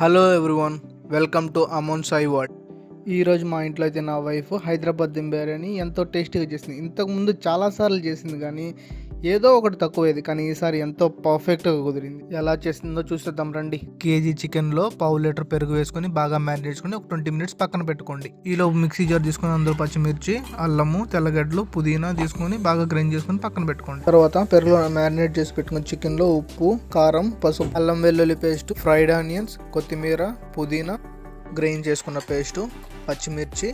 Hello everyone welcome to అమౌన్ సాయి వాడ్ ఈరోజు మా ఇంట్లో అయితే నా వైఫ్ హైదరాబాద్ దిం బిర్యానీ ఎంతో టేస్టీగా చేసింది. ఇంతకుముందు చాలాసార్లు చేసింది కానీ ఏదో ఒకటి తక్కువేది కానీ ఈసారి ఎంతో పర్ఫెక్ట్గా కుదిరింది. ఎలా చేసిందో చూసేద్దాం రండి. కేజీ చికెన్లో పావు లీటర్ పెరుగు వేసుకొని బాగా మ్యారినేట్ చేసుకొని ఒక ట్వంటీ మినిట్స్ పక్కన పెట్టుకోండి. ఈలో మిక్సీ జార్ తీసుకొని అందులో పచ్చిమిర్చి అల్లము తెల్లగడ్డలు పుదీనా తీసుకొని బాగా గ్రైండ్ చేసుకొని పక్కన పెట్టుకోండి. తర్వాత పెరుగులో మ్యారినేట్ చేసి పెట్టుకున్న చికెన్లో ఉప్పు కారం పసుపు అల్లం వెల్లుల్లి పేస్ట్ ఫ్రైడ్ ఆనియన్స్ కొత్తిమీర పుదీనా గ్రైండ్ చేసుకున్న పేస్టు పచ్చిమిర్చి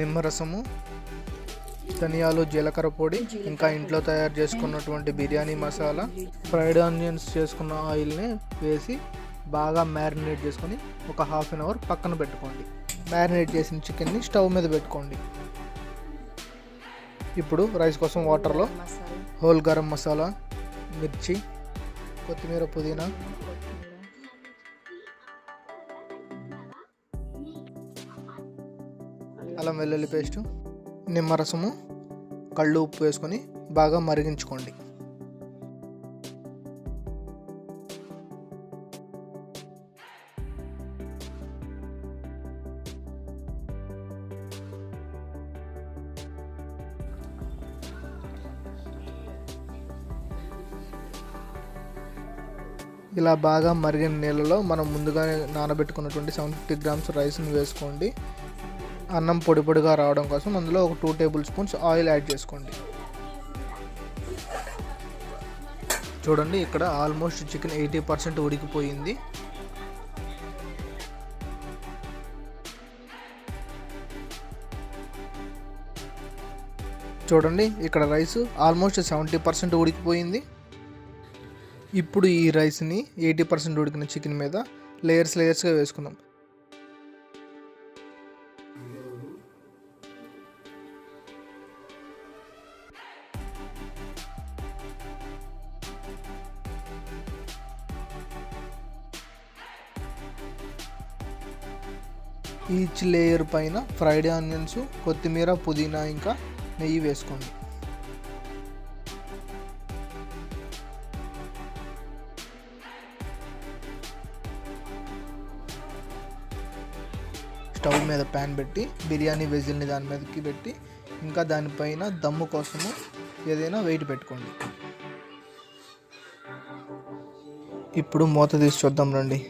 నిమ్మరసము ధనియాలు జీలకర్ర పొడి ఇంకా ఇంట్లో తయారు చేసుకున్నటువంటి బిర్యానీ మసాలా ఫ్రైడ్ ఆనియన్స్ చేసుకున్న ఆయిల్ని వేసి బాగా మ్యారినేట్ చేసుకొని ఒక హాఫ్ అన్ అవర్ పక్కన పెట్టుకోండి. మ్యారినేట్ చేసిన చికెన్ని స్టవ్ మీద పెట్టుకోండి. ఇప్పుడు రైస్ కోసం వాటర్లో హోల్ గరం మసాలా మిర్చి కొత్తిమీర పుదీనా అల్లం వెల్లుల్లి పేస్టు నిమ్మరసము కళ్ళు ఉప్పు వేసుకొని బాగా మరిగించుకోండి. ఇలా బాగా మరిగిన నీళ్ళలో మనం ముందుగానే నానబెట్టుకున్నటువంటి సెవెన్ ఫిఫ్టీ గ్రామ్స్ రైస్ని వేసుకోండి. అన్నం పొడి పొడిగా రావడం కోసం అందులో ఒక two table spoons oil add చేసుకోండి. చూడండి ఇక్కడ ఆల్మోస్ట్ చికెన్ ఎయిటీ పర్సెంట్ ఉడికిపోయింది. చూడండి ఇక్కడ రైస్ ఆల్మోస్ట్ సెవెంటీ పర్సెంట్ ఉడికిపోయింది. ఇప్పుడు ఈ రైస్ని ఎయిటీ పర్సెంట్ ఉడికిన చికెన్ మీద లేయర్స్ లేయర్స్గా వేసుకుందాం. ఈచ్ లేయర్ పైన ఫ్రైడ్ ఆనియన్స్ కొత్తిమీర పుదీనా ఇంకా నెయ్యి వేసుకోండి. స్టవ్ మీద ప్యాన్ పెట్టి బిర్యానీ వెజిల్ని దాని మీదకి పెట్టి ఇంకా దానిపైన దమ్ము కోసము ఏదైనా వెయిట్ పెట్టుకోండి. ఇప్పుడు మూత తీసి చూద్దాం రండి.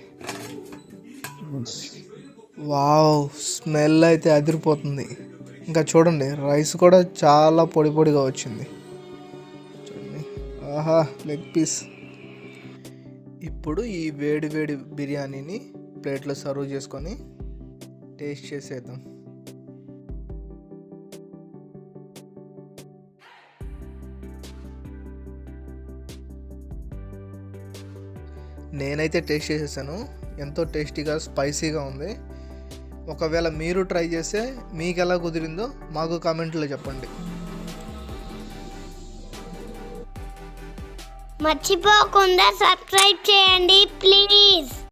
వావ్ స్మెల్ అయితే అదిరిపోతుంది. ఇంకా చూడండి రైస్ కూడా చాలా పొడి పొడిగా వచ్చింది. చూడండి. ఆహా లెగ్ పీస్ ఇప్పుడు ఈ వేడి వేడి బిర్యానీని ప్లేట్లో సర్వ్ చేసుకొని టేస్ట్ చేసేద్దాం. నేనైతే టేస్ట్ చేసేసాను. ఎంతో టేస్టీగా స్పైసీగా ఉంది. ఒకవేళ మీరు ట్రై చేస్తే మీకు ఎలా కుదిరిందో మాకు కామెంట్లో చెప్పండి. మర్చిపోకుండా సబ్స్క్రైబ్ చేయండి ప్లీజ్.